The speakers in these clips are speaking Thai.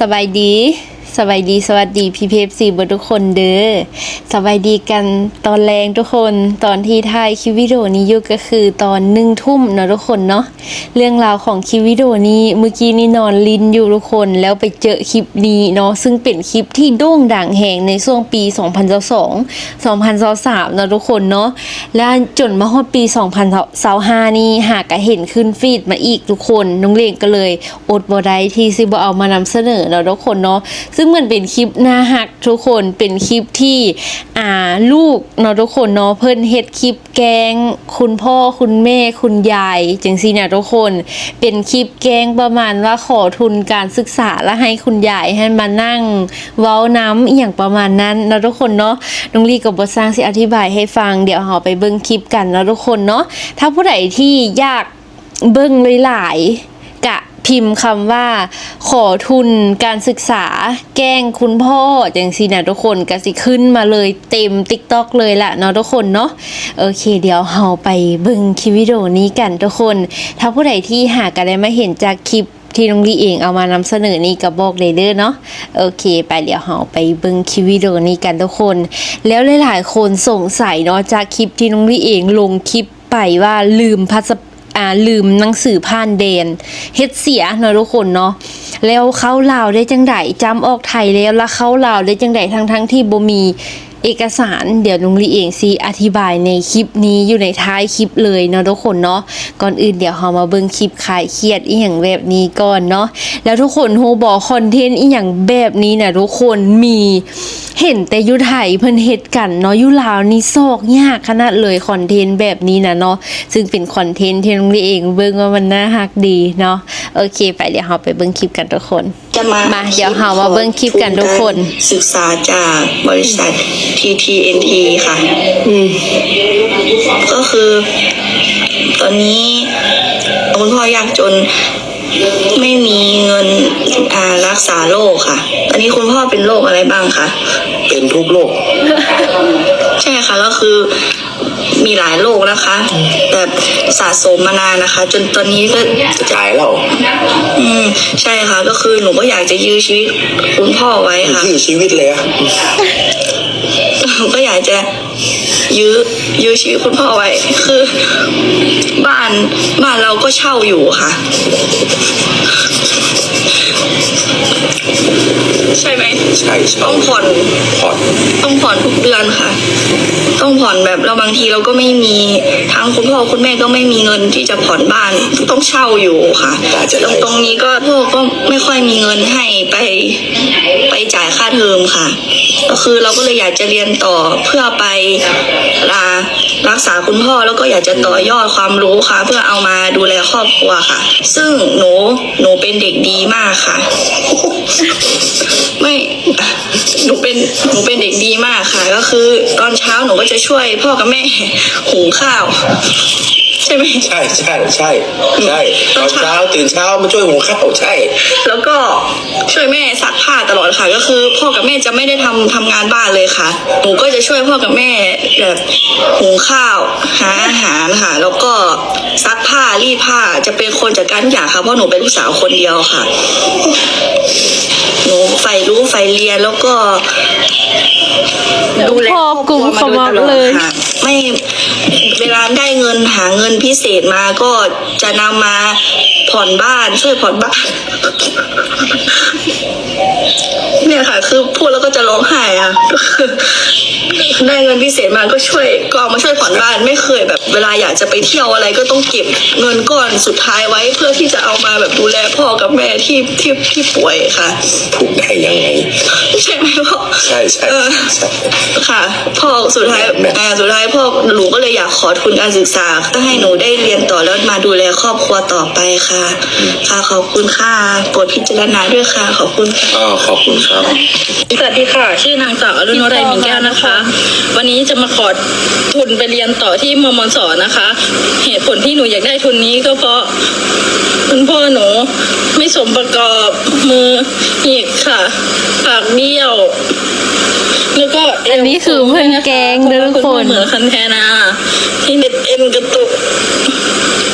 สบายดี สบายดีสวัสดีพี่เพฟซีบทุกคนเด้อสบายดีกันตอนแรงทุกคนตอนที่ถ่ายคลิปวิดีโอนี้อยู่ก็คือตอนหนึ่งทุ่มเนาะทุกคนเนาะเรื่องราวของคลิปวิดีโอนี้เมื่อกี้นี่นอนลินอยู่ทุกคนแล้วไปเจอคลิปนี้เนาะซึ่งเป็นคลิปที่โด่งดังแหงในช่วงปี 2022 2023เนาะทุกคนเนาะแล้วจนมาฮอดปี 2025นี่หากก็เห็นขึ้นฟีดมาอีกทุกคนน้องเลงก็เลยอดบ่ได้ที่สิบ่เอามานำเสนอเนาะทุกคนเนาะซึ่งมันเป็นคลิปน่าฮักทุกคนเป็นคลิปที่อ่าลูกเนาะทุกคนเนาะเพิ่นเฮ็ดคลิปแกง คุณพ่อคุณแม่คุณยายจังซี่นะทุกคน เป็นคลิปแกงประมาณว่าขอทุนการศึกษาแล้วให้คุณยายให้มานั่ง เว้าน้ำอย่างประมาณนั้นเนาะทุกคนเนาะน้องลีกับบทสร้างสิอธิบายให้ฟังเดี๋ยวเราไปเบิ่งคลิปกันเนาะทุกคนเนาะถ้าผู้ใดที่อยากเบิ่งหลายๆ พิมพ์คำว่า ขอทุนการศึกษา แกล้งคุณพ่อจังสินะทุกคนก็สิขึ้นมาเลยเต็ม TikTok เลยล่ะเนาะทุกคนเนาะโอเค เดี๋ยวเราไปบิ่งคลิปวิดีโอนี้กันทุกคน ถ้าผู้ใดที่หากอะไรมาเห็นจากคลิปที่น้องลีเองเอามานำเสนอนี่ก็บอกเลยเด้อเนาะโอเค ไปเดี๋ยวเราไปเบิ่งคลิปวิดีโอนี้กันทุกคน แล้วหลายๆคนสงสัยเนาะจากคลิปที่น้องลีเองลงคลิปไปว่าลืมพัสป อ่าลืมหนังสือผ่านเดนเฮ็ดเสียเนาะทุกคนเนาะแล้วเข้าลาวได้จังไดจำออกไทยแล้วแล้วเข้าลาวได้จังไดทั้งทั้งที่บ่มี เอกสารเดี๋ยวลุงลีเองซีอธิบายในคลิปนี้อยู่ในท้ายคลิปเลยเนาะทุกคนเนาะก่อนอื่นเดี๋ยวเรามาเบิ่งคลิปคลายเครียดอีหยังแบบนี้ก่อนเนาะแล้วทุกคนโฮบอกคอนเทนต์อีหยังแบบนี้นะทุกคนมีเห็นแต่ยุไทยเพิ่นเฮ็ดกันเนาะยุลาวนี่ซอกยากขนาดเลยคอนเทนต์แบบนี้นะเนาะซึ่งเป็นคอนเทนต์ที่ลุงลีเองเบิ่งว่ามันน่าฮักดีเนาะโอเค ไปเดี๋ยวเราไปเบิ่งคลิปกันทุกคน จะมามาเดี๋ยวเรามาเบิ่งคลิปกันทุกคน ศึกษาจากบริษัท TTNT ค่ะ อืม ก็คือ ตอนนี้คุณพ่อยากจนไม่มีเงินอ่ารักษาโรคค่ะ ตอนนี้คุณพ่อเป็นโรคอะไรบ้างคะ เป็นทุกโรค ใช่ค่ะ ก็คือ มีหลายโรคนะคะแต่สะสมมานานนะคะ จนตอนนี้ก็จ่ายแล้วอืมใช่ค่ะ ก็คือหนูก็อยากจะยื้อชีวิตคุณพ่อไว้ค่ะชื่อชีวิตเลยอะก็อยากจะยื้อยื้อชีวิตคุณพ่อไว้ คือ บ้านบ้านเราก็เช่าอยู่ค่ะ ใช่ใช่ต้องผ่อนผ่อนต้องผ่อนทุกเดือนค่ะ ต้องผ่อนแบบเราบางทีเราก็ไม่มีทั้งคุณพ่อคุณแม่ก็ไม่มีเงินที่จะผ่อนบ้านต้องเช่าอยู่ค่ะตรงตรงนี้ก็พ่อก็ไม่ค่อยมีเงินให้ไปไปจ่ายค่าเทอมค่ะ ก็คือเราก็เลยอยากจะเรียนต่อเพื่อไปลารักษาคุณพ่อแล้วก็อยากจะต่อยอดความรู้ค่ะ เพื่อเอามาดูแลครอบครัวค่ะ ซึ่งหนูหนูเป็นเด็กดีมากค่ะ ไม่ หนูเป็นหนูเป็นเด็กดีมากค่ะ ก็คือ ตอนเช้าหนูก็จะช่วยพ่อกับแม่หุงข้าว ใช่ไหม ใช่ใช่ใช่ใช่ตอนเช้าตื่นเช้ามาช่วยหุงข้าวใช่ แล้วก็ช่วยแม่ซักผ้าตลอดค่ะ ก็คือ พ่อกับแม่จะไม่ได้ทำทำงานบ้านเลยค่ะหนูก็จะช่วยพ่อกับแม่แบบหุงข้าวหาอาหารค่ะ แล้วก็ซักผ้ารีดผ้าจะเป็นคนจัดการทุกอย่างค่ะเพราะหนูเป็นลูกสาวคนเดียวค่ะ หนูใฝ่รู้ใฝ่เรียนแล้วก็ดูแลพ่อกลุ่มขมักเลยค่ะไม่เวลาได้เงินหาเงินพิเศษมาก็จะนำมาผ่อนบ้านช่วยผ่อนบ้าน เนี่ยค่ะ คือพูดแล้วก็จะร้องไห้อะก็คือได้เงินพิเศษมาก็ช่วยก็เอามาช่วยผ่อนบ้านไม่เคยแบบเวลาอยากจะไปเที่ยวอะไรก็ต้องเก็บเงินก้อนสุดท้ายไว้ เพื่อที่จะเอามาแบบดูแลพ่อกับแม่ที่ที่ที่ป่วยค่ะถูกได้ยังไงใช่ไหมพ่อใช่ใช่เออใช่ค่ะ พ่อสุดท้ายแม่อ่าสุดท้ายพ่อหนูก็เลยอยากขอทุนการศึกษาก็ให้หนูได้เรียนต่อแล้วมาดูแลครอบครัวต่อไปค่ะ ค่ะขอบคุณค่ะโปรดพิจารณาด้วยค่ะ ขอบคุณค่ะอ๋อขอบคุณครับสวัสดีค่ะ ชื่อนางสาวอรุณวรัยมิงแก้วนะคะ วันนี้จะมาขอทุนไปเรียนต่อที่มมสนะคะ เหตุผลที่หนูอยากได้ทุนนี้ก็เพราะคุณพ่อหนูไม่สมประกอบมือหยิกค่ะปากเบี้ยว แล้วก็เวอันนี้คือเพื่อนแก๊งเด้อทุกคนเหมือนคันแทนา ที่เน็ตเอ็นกระตุก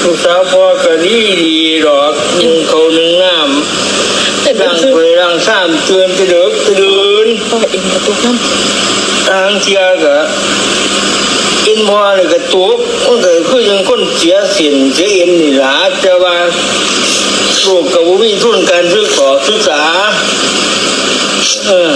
ลูกสาวพ่อก็ดีดีหรอกนึ่งเขาวนึ่งน้แต่แบบร่างไปร่าง สามเตือนไปเดือกไปเดินพ่อเอ็นกระตุกน้ทางเทียก็เอ็นมัวเลยก็ตุกมันก็คือยังคนเสียสินเสียเอ็นนี่หล่ะว่าลูกกับบ่มีทุนการซื้อขอศึกษาเออ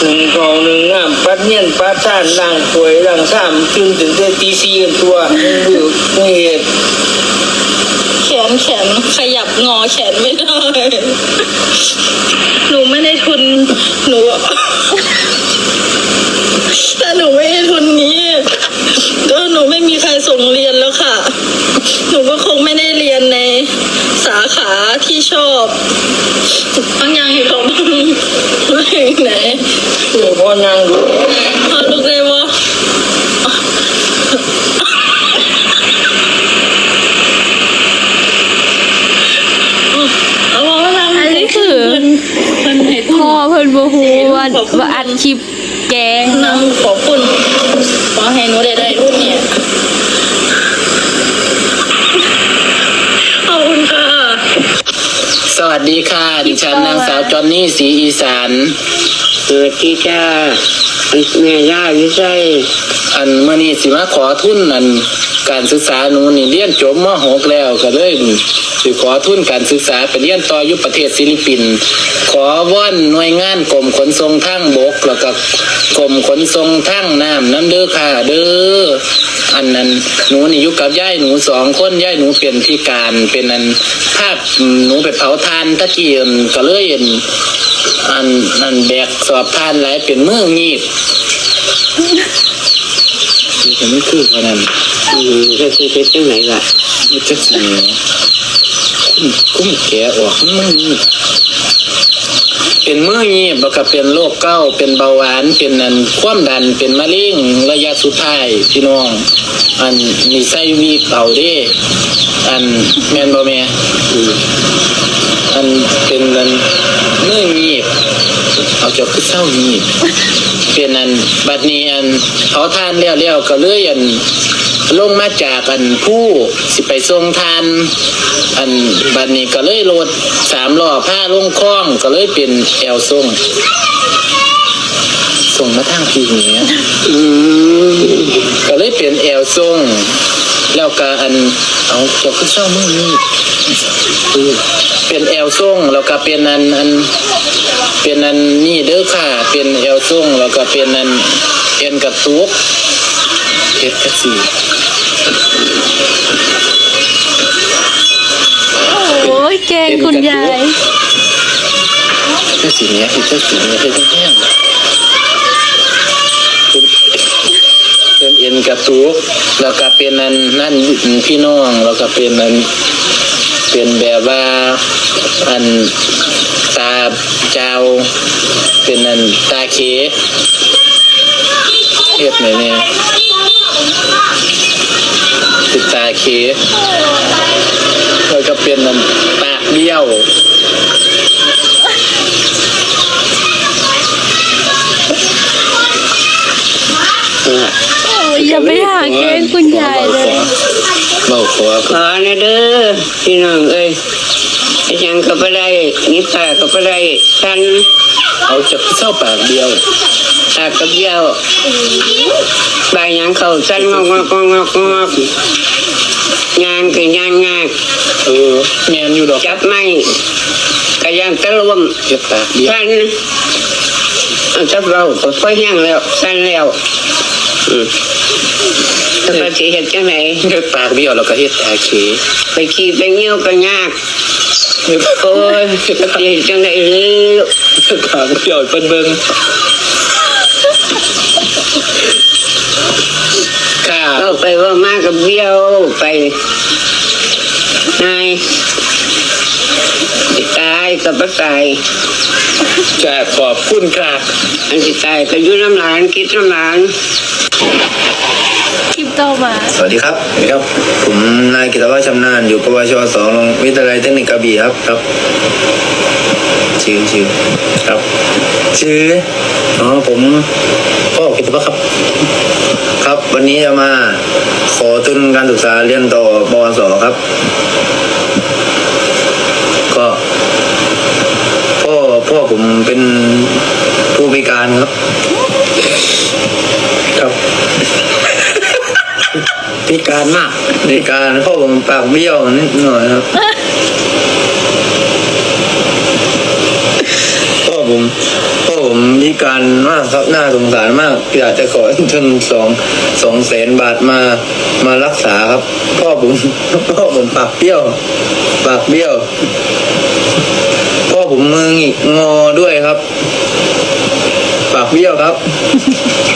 หนึ่งกองหนึ่งงามปัดเนียนปัดซ่านล่างป่วยล่างสามจึงถึงได้ตีสีกันตัวมึงอยู่ไม่เหตุำแขนแขนขยับงอแขนไม่ได้ หนูไม่ได้ทุน หนูถ้าหนูไม่ได้ทุนนี้ก็หนูไม่มีใครส่งเรียนแล้วค่ะ หนูก็คงไม่ได้เรียนในสาขาที่ชอบบางย่างอยู่ของมึงไหนเพื่อพ่อนางดู เอาลูกเลยวะเอาว่าเรา อันนี้คือ มัน เพิ่นบ่ฮู้ว่าว่าอัดคลิปแกงนางขอบคุณขอให้หนูได้ได้รูปนเนี่ยขอบคุณค่ะ สวัสดีค่ะ ดิฉันนางสาวจอนนี่สีอีสานเกิดที่จ้า แม่ย่าอยู่ใช่อันมื่อนี้สิมาขอทุนอันการศึกษาหนูนี่เรียนจบม .6 แล้วก็เลยสิขอทุนการศึกษาไปเรียนต่ออยู่ประเทศฟิลิปปินส์ขอว่อนหน่วยงานกรมขนส่งทางบกแล้วก็กรมขนส่งทางน้ำน้ำเด้อค่ะเด้อ อันนั้นหนูนี่อยู่กับย่ายหนูสองคนย่ายหนูเป็นพิการเป็นอันภาพหนูไปเผาทานตะกี้อั่นก็เลยอั่นอันอันแบกสอบทานหลายเป็นมืองีบคือจะไม่คือวันนั้นอืมก็คือเป็นจังไหนล่ะมันจะสีกุ้มกุ้มแกะออกมันมีเป็นเมื่องี้บก็เป็นโรคเก้า เป็นเบาหวาน เป็นนันความดัน เป็นมะเร็งระยะสุดท้ายพี่น้อง อันนี่ไส้วีเอาด้อันแมนบ่แม่อืมอันเป็นนันเมื่องีบเอาจาคือเศร้างีบเป็นอันบัดนี้อันเขาทานแล้วแล้วก็เลยอันลงมาจากอันผู้สิไปส่งทาน อันบัดนี้ก็เลยโรถสามล้อผ้าลงคล้องก็เลยเป็นแอลส่ง ส่งมาทางพีนี้ยอืมก็เลยเป็นแอลส่งแล้วก็อันเอาเจ้าขึ้นเศร้ามือนี้เออเป็นแอลส่งแล้วก็เป็นอันอันเป็นอันนี่เด้อค่ะ เป็นแอลส่งแล้วก็เป็นอันเอ็นกระตุกเฮ็ดกระสีโอ้ยแกงคุณยายกระสีเนี้ยเฮ็ดกระสีเนี้ยเฮ็ดแห้ง เป็นกระตุกแล้วก็เป็นอันนั่นพี่น้องแล้วก็เป็นอันเป็นแบบว่าอันตาเจ้า เป็นอันตาเคเฮ็ดไหนเนี่ยเป็นตาเคแล้วก็เป็นอันปากเบี้ยวโอ้ยอย่าไปหาแกงคุณยายเลยเบาขอขอนะเด้อพี่น้องเอ้ยยังก็บ่ได้นิตาก็บ่ได้ท่านเอาจากเส้าปากเดียวตากับเยี่ยวใบยังเขาสั้นงอกงอกงอกงอกงานก็งานงานเออแมนอยู่ดอกจับไม้ก็ยังตะลวมเก็บปากเดียวท่านจับเราก็ค่อยแห้งแล้วสั้นแล้ว อืมแล้วก็สิเฮ็ดจังไหนเก็บปากเดียวแล้วก็เฮ็ดตาเคไปขี่ไปเงี้ยวก็ยากโอ้ยสิเฮ็ดจังไหนเร็วปากเดียวเพิ่นเบิ่งค่ะเอาไปว่ามากับเบี้ยวไปนายสิตายกับบ่ตายจะขอบคุณค่ะอันสิตายก็อยู่น้ำหลานคิดน้ำหลาน คลิปต่อมา สวัสดีครับสวัสดีครับ ผมนายกิตวัฒน์ชำนาญอยู่ปวชสองโรงวิทยาลัยเทคนิคกระบี่ครับครับ ชื่อชื่อครับ ชื่ออ๋อผมพ่อกิตวัฒน์ครับ ครับวันนี้จะมาขอทุนการศึกษาเรียนต่อปวสครับ ก็พ่อพ่อผมเป็นผู้พิการครับ พิการมากพิการพ่อผมปากเบี้ยวนิดหน่อยครับพ่อผมพ่อผมพิการมากครับน่าสงสารมากอยากจะขอทุนสองสองแสนบาทมามารักษาครับ พ่อผมพ่อผมปากเบี้ยว ปากเบี้ยว พ่อผมมือหงิกงอด้วยครับ ปากเบี้ยวครับพ่อพ่อ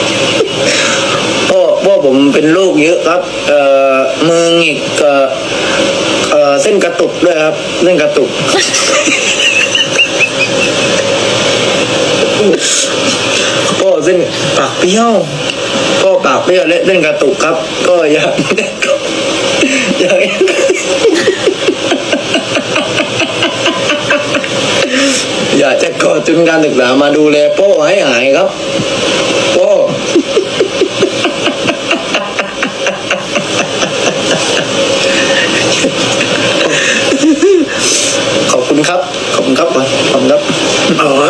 ผมเป็นโรคเยอะครับ เอ่อมือหงิกเอ่อเอ่อเส้นกระตุกด้วยครับ เส้นกระตุกพ่อเส้นปากเปรี้ยวพ่อปากเปรี้ยวและเส้นกระตุกครับ ก็อยากอยากอยากจะขอทุนการศึกษามาดูแลพ่อให้หายครับพ่อ อ๋อ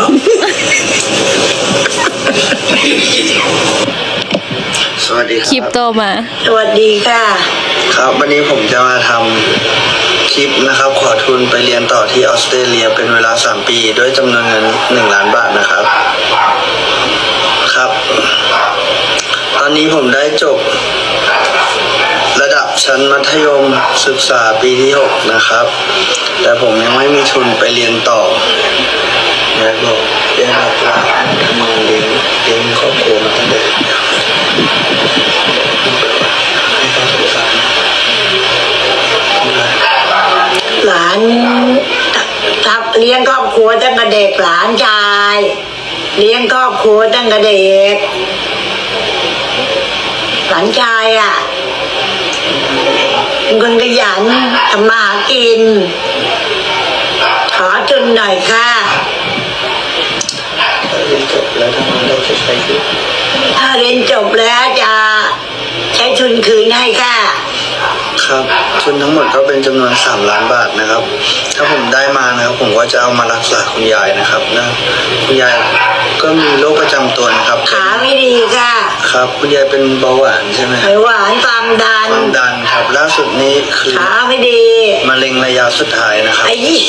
สวัสดีคคลิปรับต่อมา สวัสดีค่ะ ครับ วันนี้ผมจะมาทำคลิปนะครับ ขอทุนไปเรียนต่อที่ออสเตรเลียเป็นเวลา 3 ปี ด้วยจำนวนเงิน 1 ล้านบาทนะครับ ครับ ตอนนี้ผมได้จบ ระดับชั้นมัธยมศึกษาปีที่ 6 นะครับ แต่ผมยังไม่มีทุนไปเรียนต่อ แล้วก็เรียนหลักว่าทำงานเลี้ยงเลี้ยงครอบครัวมาตั้งแต่หลานทับเลี้ยงครอบครัวตั้งแต่เด็กหลานชาย เลี้ยงครอบครัวตั้งแต่เด็กหลานชายอะเป็นคนขยันทำมาหากิน ขอทุนหน่อยค่ะ รียนจบแล้วทำงานได้จะใช้ชีวิตถ้าเรียนจบแล้วจะใช้ทุนคืนให้ค่ะ ครับทุนทั้งหมดก็เป็นจำนวน3ล้านบาทนะครับ ถ้าผมได้มานะครับ ผมก็จะเอามารักษาคุณยายนะครับนะคุณยายก็มีโรคประจำตัวนะครับขาไม่ดีค่ะครับ คุณยายเป็นเบาหวานใช่ไหมไขหวานความดัน ความดันครับล่าสุดนี้คือขาไม่ดีมะเร็งระยะสุดท้ายนะครับ ไอ้ยี่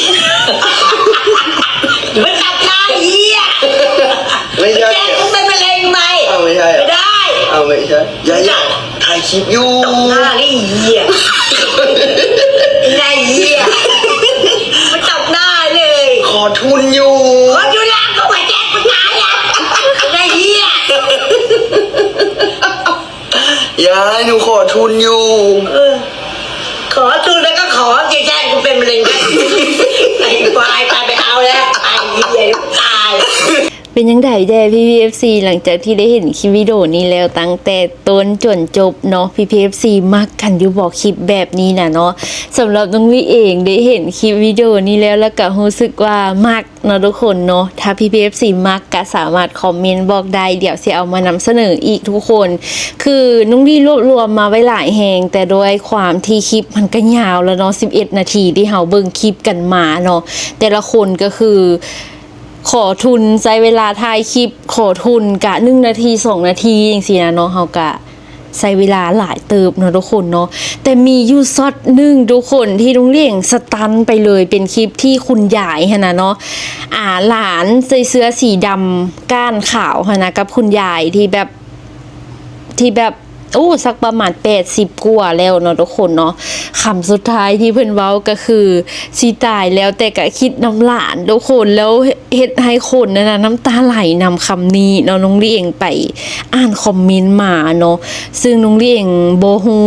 เอาไม่ใช่ยายาถ่ายคลิปอยู่ตบหน้านี่เหี้ยไอ้นายเหี้ยมันตบหน้าเลยขอทุนอยู่คนอยู่ล่างก็มาแจ้งกูตายอะไอ้นายเหี้ยยายหนูขอทุนอยู่เออขอทุนแล้วก็ขอแกแจ้งกูเป็นมะเร็งกันไอ้ควายไปไปเอาแล้วไอ้เหี้ยตาย เป็นยังไงแด่พี่พีเอฟซีหลังจากที่ได้เห็นคลิปวิดีโอนี้แล้วตั้งแต่ต้นจนจบเนาะพี่พีเอฟซีมักกันอยู่บอกคลิปแบบนี้นะเนาะสำหรับน้องลี่เองได้เห็นคลิปวิดีโอนี้แล้วแล้วก็รู้สึกว่ามักเนาะทุกคนเนาะถ้าพี่พีเอฟซีมักก็สามารถคอมเมนต์บอกได้เดี๋ยวสิเอามานำเสนออีกทุกคน คือน้องลี่รวบรวมมาไว้หลายแหงแต่ด้วยความที่คลิปมันก็ยาวแล้วเนาะ11 นาทีที่เฮาเบิ่งคลิปกันมาเนาะแต่ละคนก็คือ ขอทุนใช้เวลาถ่ายคลิป ขอทุนกะหนึ่งนาทีสองนาทีอย่างสินะเนาะเฮากะใช้เวลาหลายเติบเนาะทุกคนเนาะแต่มียูซอดหนึ่งทุกคนที่ลุงเลี่ยงสตันไปเลยเป็นคลิปที่คุณยายฮะนะเนาะอ่าหลานใส่เสื้อสีดำก้านขาวฮะนะกับคุณยายที่แบบที่แบบ โอ้สักประมาณ80กว่าแล้วเนาะทุกคนเนาะคำสุดท้ายที่เพิ่นเว้าก็คือสิตายแล้วแต่ก็คิดน้ำหลานทุกคนแล้วเฮ็ดให้คนนั่นนะน้ำตาไหลนำคำนี้เนาะน้องลี่เองไปอ่านคอมเมนต์มาเนาะซึ่งน้องลี่เองบ่ฮู้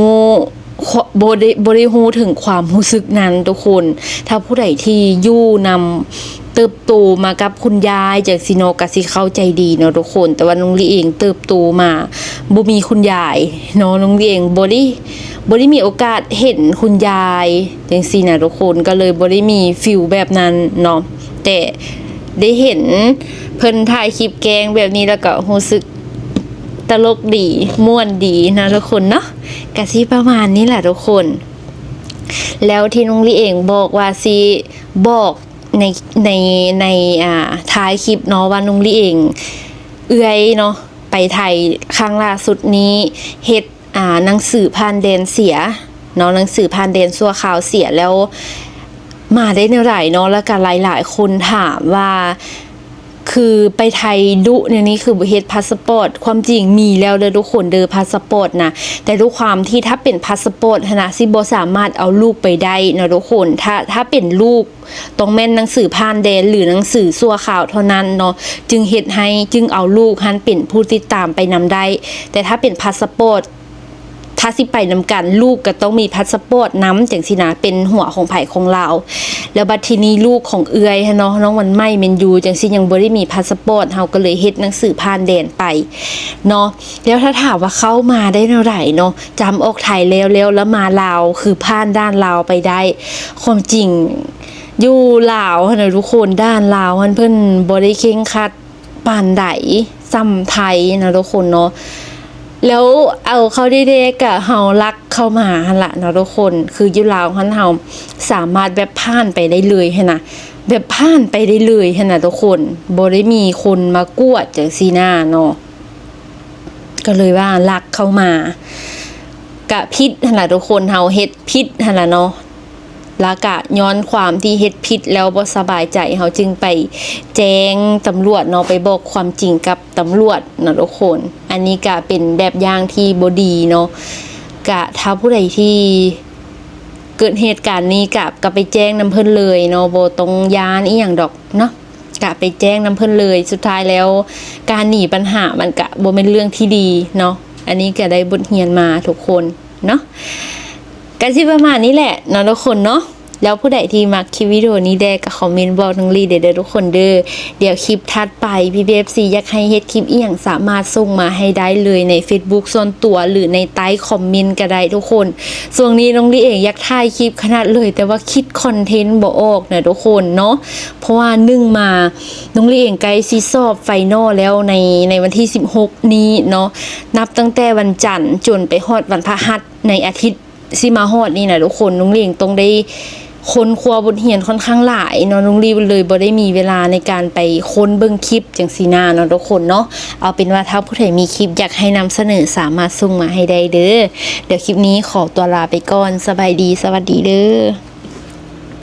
บได้บได้ฮู้ถึงความรู้สึกนั้นทุกคน ถ้าผู้ใดที่ยู่นำ เติบโตมากับคุณยายจากซิโนกสิเข้าใจดีเนาะทุกคน แต่ว่าน้องลีเองเติบโตมาบ่มีคุณยายเนาะน้องลีเองบ่ได้บ่ได้มีโอกาสเห็นคุณยายจังซี่นะทุกคนก็เลยบ่ได้มีฟิลแบบนั้นเนาะแต่ได้เห็นเพิ่นถ่ายคลิปแกงแบบนี้แล้วก็รู้สึกตลกดีม่วนดีนะทุกคนเนาะกะซีประมาณนี้แหละทุกคน แล้วที่น้องลีเองบอกว่าซีบอก ในในในอ่าท้ายคลิปเนาะว่านุงลี่เอง เอื้อยเนาะไปไทยครั้งล่าสุดนี้เฮ็ดอ่าหนังสือพานเดนเสียเนาะหนังสือพานเดนซัวขาวเสียแล้วมาได้เท่าไหร่เนาะแล้วก็หลาย ๆ คนถามว่า คือไปไทยดุเนี่ยนี่คือเฮดพาสปอร์ตความจริงมีแล้วเด้อทุกคนเด้อพาสปอร์ตนะแต่ด้วยความที่ถ้าเป็นพาสปอร์ตนะสิบสามารถเอาลูกไปได้นะทุกคนถ้าถ้าเป็นลูกต้องแม่นหนังสือผ่านแดนหรือหนังสือซัวข่าวเท่านั้นเนาะจึงเฮ็ดให้จึงเอาลูกหันเป็นผู้ติดตามไปนำได้แต่ถ้าเป็นพาสปอร์ต ถ้าสิไปนำกันลูกก็ต้องมีพาสปอร์ตน้ำจังสินะเป็นหัวของไผ่ของเราแล้วบัดทีนี้ลูกของเอื้อยเนาะน้องวันไม่เมนยูจังสิยังบ่ได้มีพาสปอร์ตเฮาก็เลยเฮ็ดหนังสือผ่านแดนไปเนาะแล้วถ้าถามว่าเข้ามาได้เท่าไหร่เนาะจำออกไทยแล้วแล้วแล้วมาลาวคือผ่านด้านลาวไปได้ ความจริงอยู่ลาวหั่นนะทุกคนด้านลาวเพิ่อนบ่ได้เคร่งคัดปานใดซ้ำไทยนะทุกคนเนาะ แล้วเอาเขาได้เด็กอะเฮารักเข้ามาหละเนาะทุกคน คือยุลาวหันเฮาสามารถแบบผ่านไปได้เลยหั่นนะแบบผ่านไปได้เลยหั่นนะทุกคนบ่ได้มีคนมากวดจังซี่นาเนาะก็เลยว่ารักเข้ามากะพิษหันล่ะทุกคนเฮาเฮ็ดพิษหันล่ะเนาะ ล้วก็ย้อนความที่เฮ็ดผิดแล้วบ่สบายใจเขาจึงไปแจ้งตำรวจเนาะไปบอกความจริงกับตำรวจนะทุกคน อันนี้ก็เป็นแบบอย่างที่บ่ดีเนาะก็ถ้าผู้ใดที่เกิดเหตุการณ์นี้กับก็ไปแจ้งน้ำเพิ่นเลยเนาะบ่ต้องยานอีหยังดอกเนาะก็ไปแจ้งน้ำเพิ่นเลยสุดท้ายแล้ว การหนีปัญหามันก็บ่เป็นเรื่องที่ดีเนาะอันนี้ก็ได้บทเรียนมาทุกคนเนาะ กันที่ประมาณนี้แหละเนาะทุกคนเนาะแล้วผู้ใดที่มักคลิปวิดีโอนี้ได้ก็คอมเมนต์บอกน้องลีเด้อเด้อทุกคนเด้อเดี๋ยวคลิปถัดไปพี่เบฟซีอยากให้เฮ็ดคลิปอีหยังสามารถส่งมาให้ได้เลยใน Facebook ส่วนตัวหรือในใต้คอมเมนต์ก็ได้ทุกคนส่วนนี้น้องลีเองอยากถ่ายคลิปขนาดเลย แต่ว่าคิดคอนเทนต์บ่ออกนะทุกคนเนาะเพราะว่านึ่งมาน้องลีเองใกล้ซีสอบไฟนอลแล้วในในวันที่ 16 นี้เนาะนับตั้งแต่วันจันทร์จนไปฮอดวันพฤหัสในอาทิตย์ สิมาฮอดนี่นะทุกคนน้องเลียงต้องได้คนครัวบทเหียนค่อนข้างหลายเนาะน้องลีเลยบ่ได้มีเวลาในการไปค้นเบิ่งคลิปจังซีนาเนาะทุกคนเนาะเอาเป็นว่าถ้าผู้ใดมีคลิปอยากให้นำเสนอสามารถส่งมาให้ได้เด้อเดี๋ยวคลิปนี้ขอตัวลาไปก่อนสบายดีสวัสดีเด้อ